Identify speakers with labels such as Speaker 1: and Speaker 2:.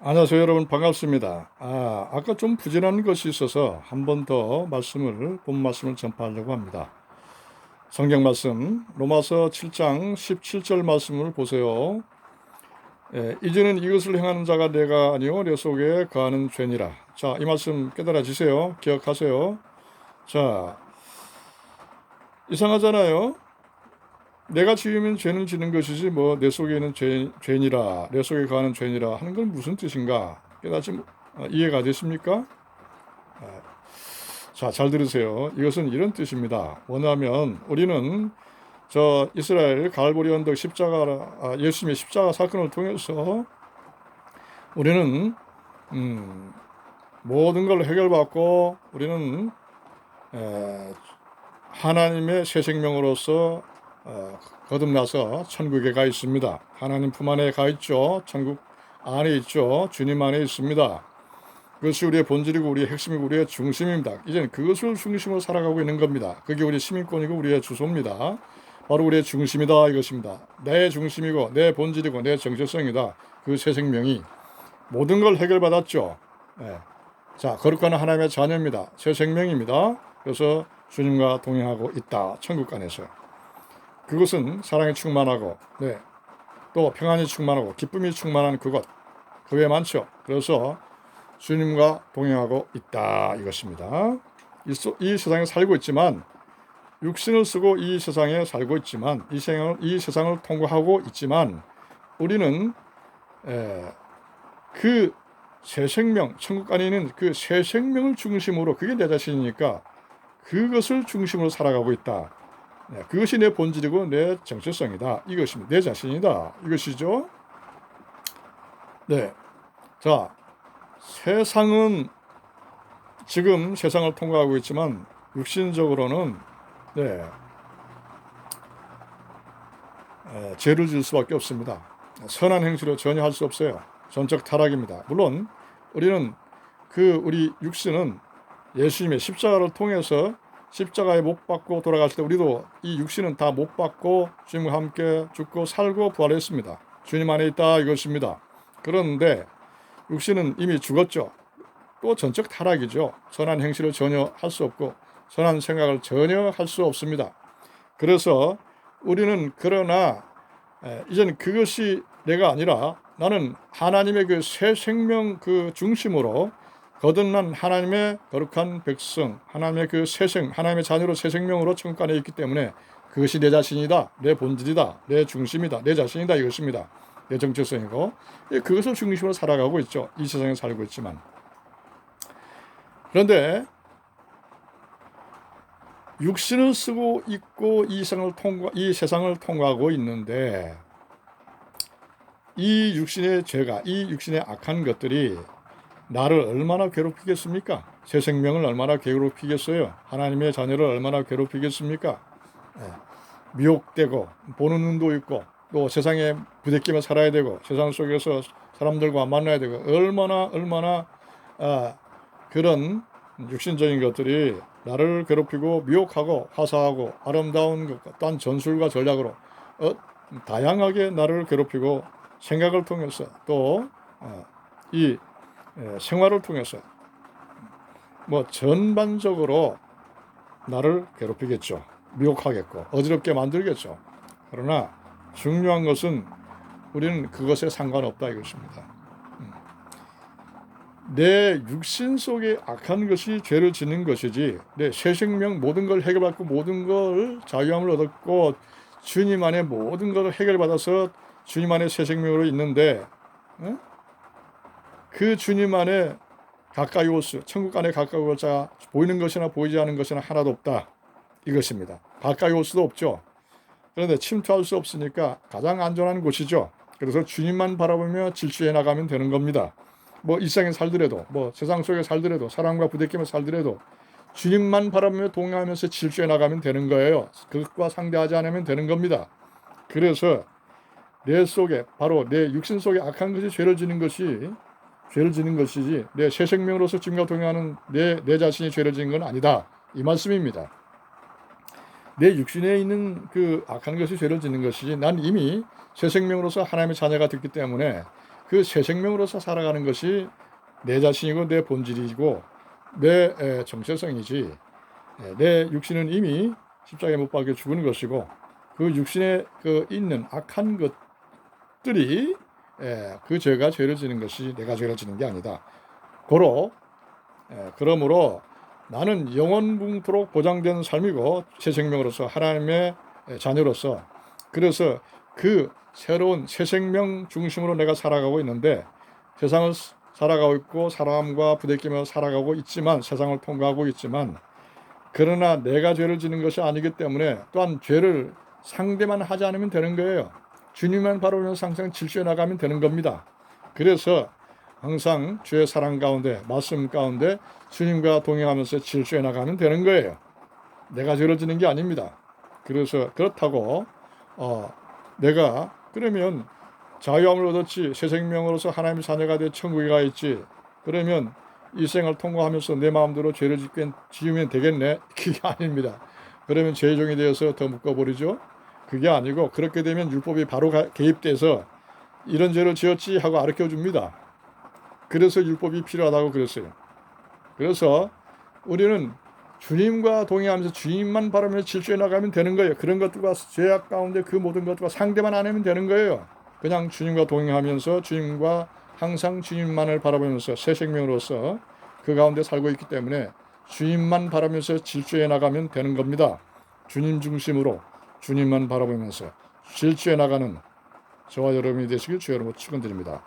Speaker 1: 안녕하세요 여러분 반갑습니다. 아, 아까 좀 부진한 것이 있어서 한 번 더 말씀을 본 말씀을 전파하려고 합니다. 성경 말씀 로마서 7장 17절 말씀을 보세요. 예, 이제는 이것을 행하는 자가 내가 아니요 내 속에 거하는 죄니라. 자, 이 말씀 깨달아지세요. 기억하세요. 자, 이상하잖아요. 내가 지으면 죄는 지는 것이지 뭐 내 속에 있는 죄, 죄니라 내 속에 거하는 죄니라 하는 건 무슨 뜻인가 깨닫지 못- 아, 이해가 되십니까? 아, 자, 잘 들으세요. 이것은 이런 뜻입니다. 뭐냐면 우리는 저 이스라엘 갈보리 언덕 십자가 아, 예수님의 십자가 사건을 통해서 우리는 음, 모든 걸 해결받고 우리는 에, 하나님의 새 생명으로서 어, 거듭나서 천국에 가 있습니다. 하나님 품 안에 가 있죠. 천국 안에 있죠. 주님 안에 있습니다. 그것이 우리의 본질이고 우리의 핵심이고 우리의 중심입니다. 이제는 그것을 중심으로 살아가고 있는 겁니다. 그게 우리 시민권이고 우리의 주소입니다. 바로 우리의 중심이다 이것입니다. 내 중심이고 내 본질이고 내 정체성이다. 그 새 생명이 모든 걸 해결받았죠. 예. 자, 거룩한 하나님의 자녀입니다. 새 생명입니다. 그래서 주님과 동행하고 있다. 천국 안에서. 그것은 사랑이 충만하고, 네. 또 평안이 충만하고, 기쁨이 충만한 그것. 그 외에 많죠. 그래서 주님과 동행하고 있다. 이것입니다. 이, 소- 이 세상에 살고 있지만, 육신을 쓰고 이 세상에 살고 있지만, 이 세상을, 이 세상을 통과하고 있지만, 우리는, 에, 그새 생명, 천국 안에 있는 그 새 생명을 중심으로, 그게 내 자신이니까, 그것을 중심으로 살아가고 있다. 네, 그것이 내 본질이고 내 정체성이다. 이것입니다. 내 자신이다. 이것이죠. 네. 자, 세상은 지금 세상을 통과하고 있지만 육신적으로는 네. 에, 죄를 질 수밖에 없습니다. 선한 행실을 전혀 할 수 없어요. 전적 타락입니다. 물론 우리는 그 우리 육신은 예수님의 십자가를 통해서 십자가에 못 박고 돌아갔을 때 우리도 이 육신은 다 못 박고 주님과 함께 죽고 살고 부활했습니다. 주님 안에 있다 이것입니다. 그런데 육신은 이미 죽었죠. 또 전적 타락이죠. 선한 행실을 전혀 할 수 없고 선한 생각을 전혀 할 수 없습니다. 그래서 우리는 그러나 에, 이제는 그것이 내가 아니라 나는 하나님의 그 새 생명 그 중심으로 거듭난 하나님의 거룩한 백성, 하나님의 그 새생, 하나님의 자녀로 새 생명으로 천국 안에 있기 때문에 그것이 내 자신이다, 내 본질이다, 내 중심이다, 내 자신이다 이것입니다. 내 정체성이고 예, 그것을 중심으로 살아가고 있죠. 이 세상에 살고 있지만 그런데 육신을 쓰고 있고 이 세상을 통과 이 세상을 통과하고 있는데 이 육신의 죄가 이 육신의 악한 것들이 나를 얼마나 괴롭히겠습니까? 새 생명을 얼마나 괴롭히겠어요? 하나님의 자녀를 얼마나 괴롭히겠습니까? 예. 미혹되고 보는 눈도 있고 또 세상에 부대끼며 살아야 되고 세상 속에서 사람들과 만나야 되고 얼마나 얼마나 아, 그런 육신적인 것들이 나를 괴롭히고 미혹하고 화사하고 아름다운 것과 또한 전술과 전략으로 어, 다양하게 나를 괴롭히고 생각을 통해서 또이 예, 생활을 통해서 뭐 전반적으로 나를 괴롭히겠죠. 미혹하겠고 어지럽게 만들겠죠. 그러나 중요한 것은 우리는 그것에 상관없다 이것입니다. 음. 내 육신 속에 악한 것이 죄를 짓는 것이지 내 새 생명 모든 걸 해결받고 모든 걸 자유함을 얻었고 주님 안에 모든 것을 해결받아서 주님 안에 새 생명으로 있는데 어? 그 주님 안에 가까이 올 수, 천국 안에 가까이 올 자, 보이는 것이나 보이지 않는 것이나 하나도 없다. 이것입니다. 가까이 올 수도 없죠. 그런데 침투할 수 없으니까 가장 안전한 곳이죠. 그래서 주님만 바라보며 질주해 나가면 되는 겁니다. 뭐 일상에 살더라도, 뭐 세상 속에 살더라도, 사람과 부대끼며 살더라도 주님만 바라보며 동행하면서 질주해 나가면 되는 거예요. 그것과 상대하지 않으면 되는 겁니다. 그래서 내 속에 바로 내 육신 속에 악한 것이 죄를 지는 것이 죄를 지는 것이지 내 새 생명으로서 주님과 동행하는 내, 내 자신이 죄를 지는 건 아니다. 이 말씀입니다. 내 육신에 있는 그 악한 것이 죄를 짓는 것이지 난 이미 새 생명으로서 하나님의 자녀가 됐기 때문에 그 새 생명으로서 살아가는 것이 내 자신이고 내 본질이고 내 에, 정체성이지 에, 내 육신은 이미 십자가에 못 박혀 죽은 것이고 그 육신에 그 있는 악한 것들이 에, 그 죄가 죄를 지는 것이 내가 죄를 지는 게 아니다. 고로 에, 그러므로 나는 영원붕토록 보장된 삶이고 새 생명으로서 하나님의 자녀로서 그래서 그 새로운 새 생명 중심으로 내가 살아가고 있는데 세상을 살아가고 있고 사람과 부대끼며 살아가고 있지만 세상을 통과하고 있지만 그러나 내가 죄를 지는 것이 아니기 때문에 또한 죄를 상대만 하지 않으면 되는 거예요. 주님만 바라보면서 항상 질주해 나가면 되는 겁니다. 그래서 항상 주의 사랑 가운데 말씀 가운데 주님과 동행하면서 질주해 나가면 되는 거예요. 내가 죄를 지는 게 아닙니다. 그래서 그렇다고 어, 내가 그러면 자유함을 얻었지 새 생명으로서 하나님의 자녀가 돼 천국에 가 있지 그러면 이 생을 통과하면서 내 마음대로 죄를 짓게 지으면 되겠네 그게 아닙니다. 그러면 죄종이 되어서 더 묶어버리죠. 그게 아니고 그렇게 되면 율법이 바로 가- 개입돼서 이런 죄를 지었지 하고 가르쳐 줍니다. 그래서 율법이 필요하다고 그랬어요. 그래서 우리는 주님과 동행하면서 주님만 바라면서 질주해 나가면 되는 거예요. 그런 것들과 죄악 가운데 그 모든 것들과 상대만 안 하면 되는 거예요. 그냥 주님과 동행하면서 주님과 항상 주님만을 바라보면서 새 생명으로서 그 가운데 살고 있기 때문에 주님만 바라면서 질주해 나가면 되는 겁니다. 주님 중심으로 주님만 바라보면서 질주해 나가는 저와 여러분이 되시길 주여 여러분 축원드립니다.